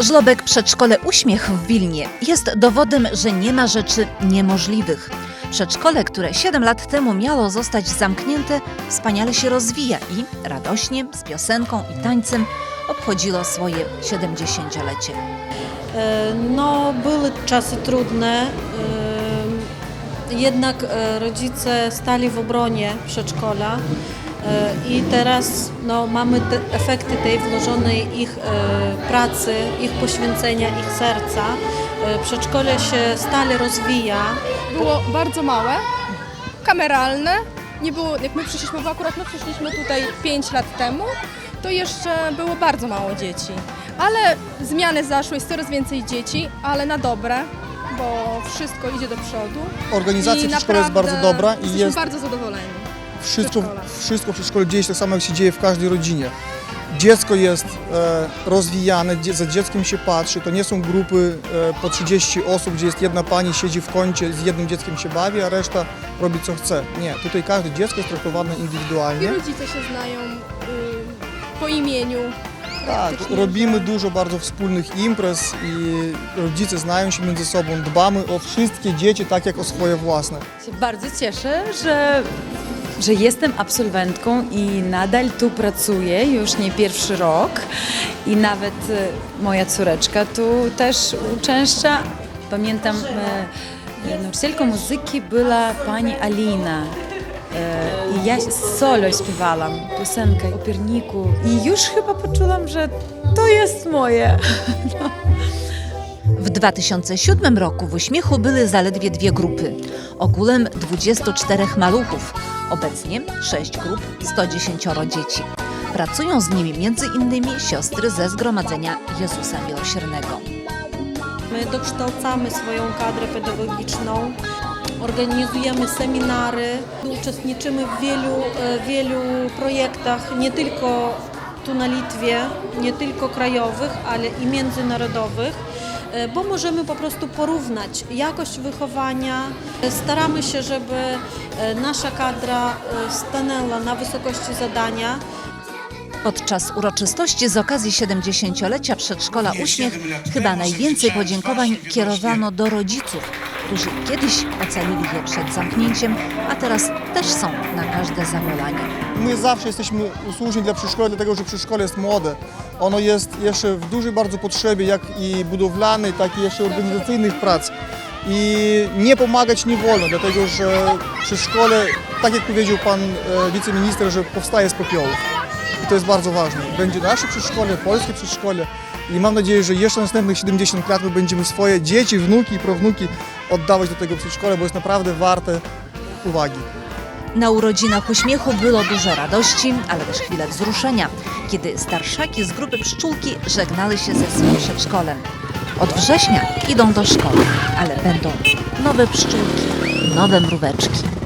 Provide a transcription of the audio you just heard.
Żlobek Przedszkole Uśmiech w Wilnie jest dowodem, że nie ma rzeczy niemożliwych. Przedszkole, które 7 lat temu miało zostać zamknięte, wspaniale się rozwija i radośnie, z piosenką i tańcem obchodziło swoje 70-lecie. E, No, były czasy trudne, e, jednak e, rodzice stali w obronie przedszkola i teraz no, mamy te efekty tej włożonej ich e, pracy, ich poświęcenia, ich serca. E, Przedszkole się stale rozwija. było bardzo małe, kameralne. Nie było, jak my przyszliśmy, bo akurat my przyszliśmy tutaj 5 lat temu, to jeszcze było bardzo mało dzieci. Ale zmiany zaszły, jest coraz więcej dzieci, ale na dobre, bo wszystko idzie do przodu. Organizacja przedszkola jest bardzo dobra i jesteśmy jest bardzo zadowoleni. Wszystko, wszystko w przedszkolu dzieje się tak samo, jak się dzieje w każdej rodzinie. Dziecko jest e, rozwijane, dzie- za dzieckiem się patrzy. To nie są grupy e, po 30 osób, gdzie jest jedna pani, siedzi w kącie, z jednym dzieckiem się bawi, a reszta robi co chce. Nie, tutaj każde dziecko jest traktowane I indywidualnie. rodzice się znają y, po imieniu. Tak, robimy że- dużo bardzo wspólnych imprez i rodzice znają się między sobą. Dbamy o wszystkie dzieci tak jak o swoje własne. się bardzo cieszę, że, że jestem absolwentką i nadal tu pracuję już nie pierwszy rok i nawet e, moja córeczka tu też uczęszcza. Pamiętam, e, nauczycielką muzyki była pani Alina. E, I ja solo śpiewałam piosenkę o pierniku i już chyba poczułam, że to jest moje. W 2007 roku w Uśmiechu były zaledwie dwie grupy. Ogółem 24 maluchów. Obecnie 6 grup, 110 dzieci. Pracują z nimi innymi siostry ze Zgromadzenia Jezusa Miłosiernego. My dokształcamy swoją kadrę pedagogiczną, organizujemy seminary, uczestniczymy w wielu, e, wielu projektach, nie tylko tu na Litwie, nie tylko krajowych, ale i międzynarodowych, bo możemy po prostu porównać jakość wychowania. E, Staramy się, żeby e, nasza kadra e, stanęła na wysokości zadania. Podczas uroczystości z okazji 70-lecia przedszkola Uśmiech chyba najwięcej podziękowań kierowano do rodziców, którzy kiedyś ocalili je przed zamknięciem, a teraz też są na każde zawołanie. My zawsze jesteśmy usłużni dla przedszkola, dlatego że przedszkole jest młode. Ono jest jeszcze w dużej bardzo potrzebie, jak i budowlanej, tak i jeszcze organizacyjnych prac. I nie pomagać nie wolno, dlatego że przedszkole, tak jak powiedział pan e, wiceminister, że powstaje z popiołów. I to jest bardzo ważne. Będzie nasze przedszkole, polskie przedszkole. I mam nadzieję, że jeszcze następnych 70 lat my będziemy swoje dzieci, wnuki i prawnuki oddawać do tego przedszkola, bo jest naprawdę warte uwagi. Na urodzinach uśmiechu było dużo radości, ale też chwilę wzruszenia, kiedy starszaki z grupy pszczółki żegnały się ze swoim przedszkolem. Od września idą do szkoły, ale będą nowe pszczółki, nowe mróweczki.